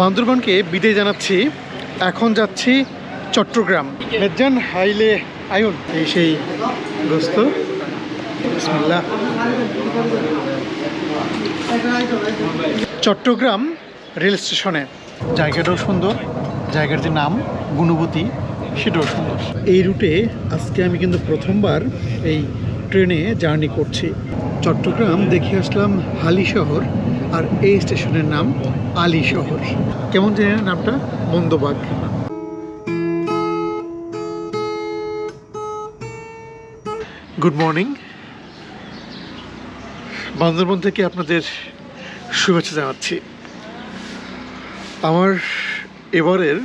বান্দরবনকে বিদায় জানাচ্ছি। এখন যাচ্ছি চট্টগ্রাম। মেজান হাইলে আয়ুন। এই সেই গোস্ত চট্টগ্রাম রেল স্টেশনে। জায়গাটাও সুন্দর। জায়গার যে নাম, গুণবতী, সেটাও সুন্দর। এই রুটে আজকে আমি কিন্তু প্রথমবার এই ট্রেনে জার্নি করছি। চট্টগ্রাম দেখে আসলাম হালি শহর। আর এই স্টেশনের নাম আলী শহর। কেমন জানেন নামটা? মন্দবাগ গুড মর্নিং বান্দরবন থেকে আপনাদের শুভেচ্ছা জানাচ্ছি। আমার এবারের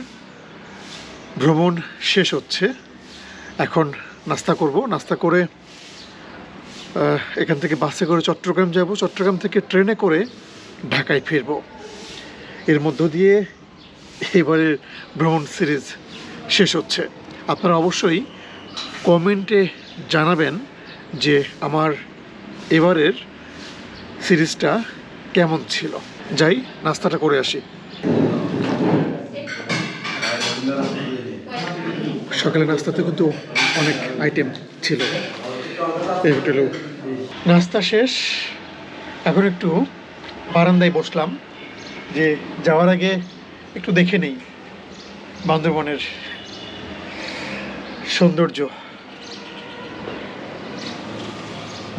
ভ্রমণ শেষ হচ্ছে। এখন নাস্তা করব। নাস্তা করে এখান থেকে বাসে করে চট্টগ্রাম যাব। চট্টগ্রাম থেকে ট্রেনে করে ঢাকায় ফিরব। এর মধ্য দিয়ে এবারের ভ্রমণ সিরিজ শেষ হচ্ছে। আপনারা অবশ্যই কমেন্টে জানাবেন যে আমার এবারের সিরিজটা কেমন ছিল। যাই, নাস্তাটা করে আসি। সকালে নাস্তাতে কিন্তু অনেক আইটেম ছিল। এই হোটেলেও। নাস্তা শেষ। এখন একটু বারান্দায় বসলাম যে যাওয়ার আগে একটু দেখে নেই বান্দরবনের সৌন্দর্য।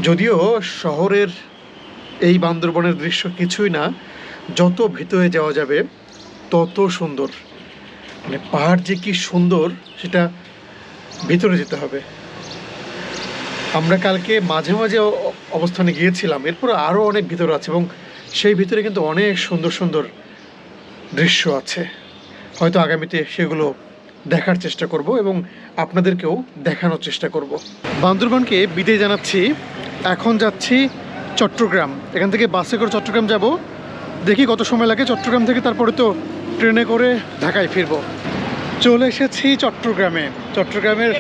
যদিও শহরের এই বান্দরবনের দৃশ্য কিছুই না, যত ভিতরে যাওয়া যাবে তত সুন্দর। মানে পাহাড় যে কি সুন্দর, সেটা ভিতরে যেতে হবে। আমরা কালকে মাঝে মাঝে অবস্থানে গিয়েছিলাম, এরপর আরও অনেক ভিতর আছে এবং সেই ভিতরে কিন্তু অনেক সুন্দর সুন্দর দৃশ্য আছে। হয়তো আগামীতে সেগুলো দেখার চেষ্টা করব এবং আপনাদেরকেও দেখানোর চেষ্টা করব। বান্দরবানকে বিদায় জানাচ্ছি। এখন যাচ্ছি চট্টগ্রাম। এখান থেকে বাসে করে চট্টগ্রাম যাব। দেখি কত সময় লাগে চট্টগ্রাম থেকে তারপরে তো ট্রেনে করে ঢাকায় ফিরবো। চলে এসেছি চট্টগ্রামে। চট্টগ্রামের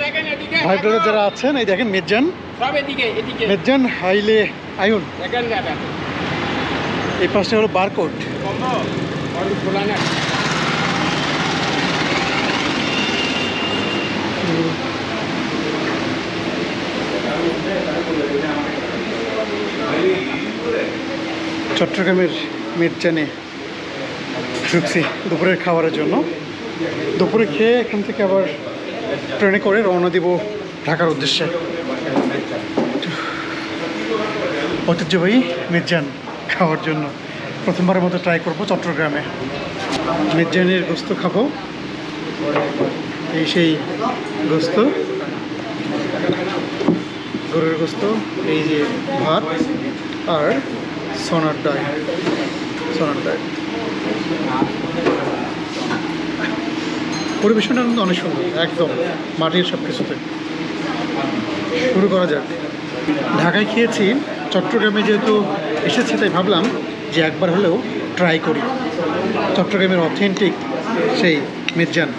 ভাই ব্রাদার যারা আছেন এই দেখেন মেজান মেজান হাইলে আয়ুন। এই পাশে হলো খোলা চট্টগ্রামের মির্জানে ঢুকছি দুপুরের খাবারের জন্য। দুপুরে খেয়ে এখান থেকে আবার ট্রেনে করে রওনা দিব ঢাকার উদ্দেশ্যে। ঐতিহ্যবাহী মির্জান। খাওয়ার জন্য প্রথমবারের মতো ট্রাই করব চট্টগ্রামে। মির্জানের গোস্ত খাব। এই সেই গোস্ত। গরুর গোস্ত, এই যে ভাত আর সোনার ডাল। সোনার ডাল। পরিবেশনটা কিন্তু অনেক সুন্দর, একদম মাটির সব কিছুতে শুরু করা যাক। ঢাকায় খেয়েছি। চট্টগ্রামে যেহেতু এসেছি তাই ভাবলাম যে একবার হলেও ট্রাই করি। চট্টগ্রামের অথেন্টিক সেই মির্জান।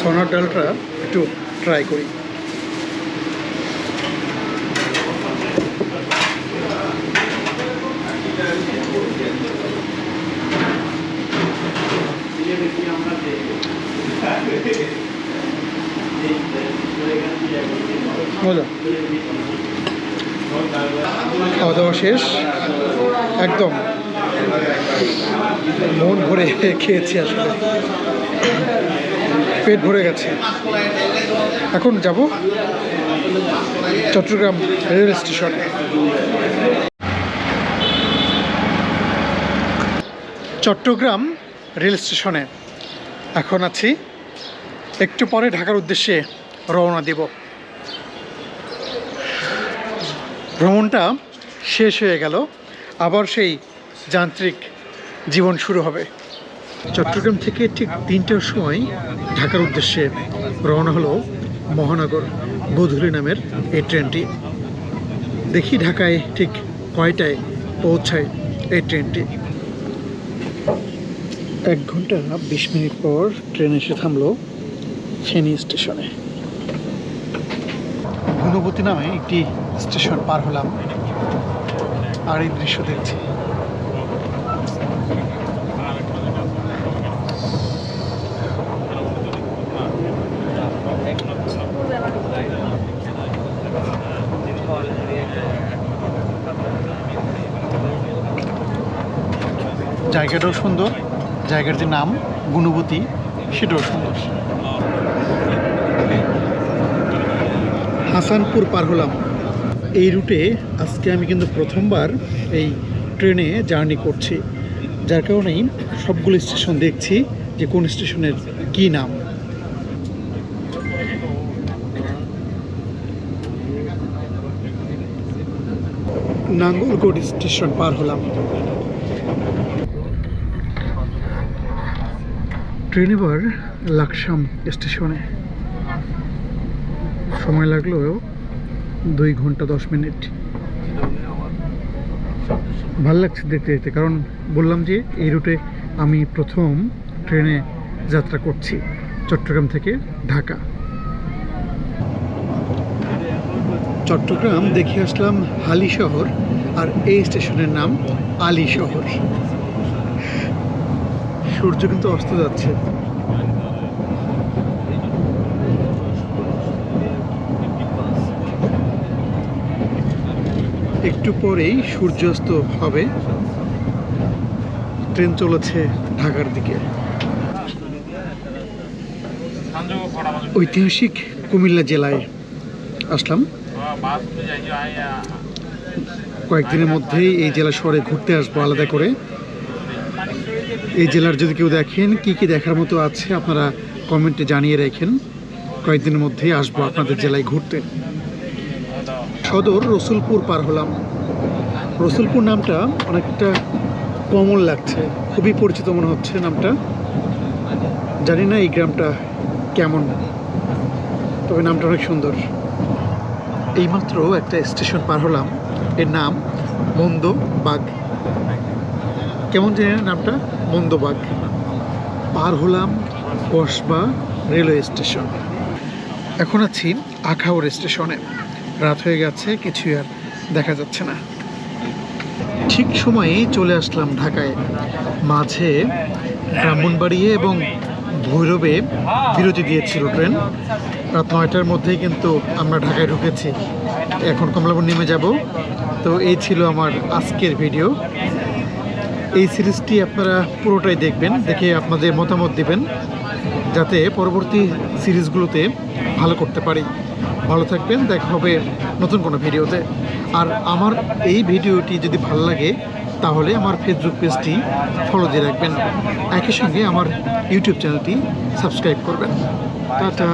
সোনার ডালটা একটু ট্রাই করি। খাওয়া দাওয়া শেষ? একদম। মন ভরে খেয়েছি আসলে। পেট ভরে গেছে। এখন যাব চট্টগ্রাম রেল স্টেশনে। চট্টগ্রাম রেল স্টেশনে এখন আছি। একটু পরে ঢাকার উদ্দেশ্যে রওনা দেব। ভ্রমণটা শেষ হয়ে গেল। আবার সেই যান্ত্রিক জীবন শুরু হবে। চট্টগ্রাম থেকে ঠিক তিনটার সময় ঢাকার উদ্দেশ্যে রওনা হলো মহানগর গোধূলি নামের এই ট্রেনটি। দেখি ঢাকায় ঠিক কয়টায় পৌঁছায় এই ট্রেনটি। এক ঘণ্টা বিশ মিনিট পর ট্রেন এসে থামলো ফেনী স্টেশনে। গুণবতী নামে একটি স্টেশন পার হলাম আর এই দৃশ্য দেখছি। জায়গাটাও সুন্দর জায়গার যে নাম গুণবতী, সেটাও সুন্দর। হাসানপুর পার হলাম। এই রুটে আজকে আমি কিন্তু প্রথমবার এই ট্রেনে জার্নি করছি। যার কারণেই সবগুলো স্টেশন দেখছি যে কোন স্টেশনের কি নাম। নাঙ্গলকোট স্টেশন পার হলাম। ট্রেন এবার লাকসাম স্টেশনে। সময় লাগল, দুই ঘণ্টা দশ মিনিট। ভালো লাগছে দেখতে দেখতে, কারণ বললাম যে এই রুটে আমি প্রথম ট্রেনে যাত্রা করছি, চট্টগ্রাম থেকে ঢাকা। চট্টগ্রাম দেখে আসলাম হালি শহর, আর এই স্টেশনের নাম আলী শহর। সূর্য কিন্তু অস্ত যাচ্ছে। একটু পরেই সূর্যাস্ত হবে। ট্রেন চলেছে ঢাকার দিকে। ঐতিহাসিক কুমিল্লা জেলায় আসলাম। কয়েকদিনের মধ্যেই এই জেলা শহরে ঘুরতে আসব আলাদা করে। এই জেলার যদি কেউ দেখেন কি কি দেখার মতো আছে, আপনারা কমেন্টে জানিয়ে রাখেন। কয়েকদিনের মধ্যেই আসব আপনাদের জেলায় ঘুরতে। সদর রসুলপুর পার হলাম। রসুলপুর নামটা অনেকটা কমন লাগছে, খুবই পরিচিত মনে হচ্ছে নামটা। জানি না এই গ্রামটা কেমন, তবে নামটা অনেক সুন্দর। এইমাত্র একটা স্টেশন পার হলাম, এর নাম মন্দবাগ কেমন জানেন নামটা? মন্দবাগ পার হলাম কসবা রেলওয়ে স্টেশন। এখন আছি আখাউড় স্টেশনে। রাত হয়ে গেছে, কিছুই আর দেখা যাচ্ছে না। ঠিক সময়ে চলে আসলাম ঢাকায়। মাঝে ব্রাহ্মণবাড়িয়ে এবং ভৈরবে বিরতি দিয়েছিল ট্রেন। রাত নয়টার মধ্যেই কিন্তু আমরা ঢাকায় ঢুকেছি। এখন কমলাপুর নেমে যাব। তো এই ছিল আমার আজকের ভিডিও। এই সিরিজটি আপনারা পুরোটাই দেখবেন, দেখে আপনাদের মতামত দেবেন, যাতে পরবর্তী সিরিজগুলোতে ভালো করতে পারি। ভালো থাকবেন, দেখা হবে নতুন কোনো ভিডিওতে। আর আমার এই ভিডিওটি যদি ভালো লাগে, তাহলে আমার ফেসবুক পেজটি ফলো দিয়ে রাখবেন। একই সঙ্গে আমার ইউটিউব চ্যানেলটি সাবস্ক্রাইব করবেন। টাটা।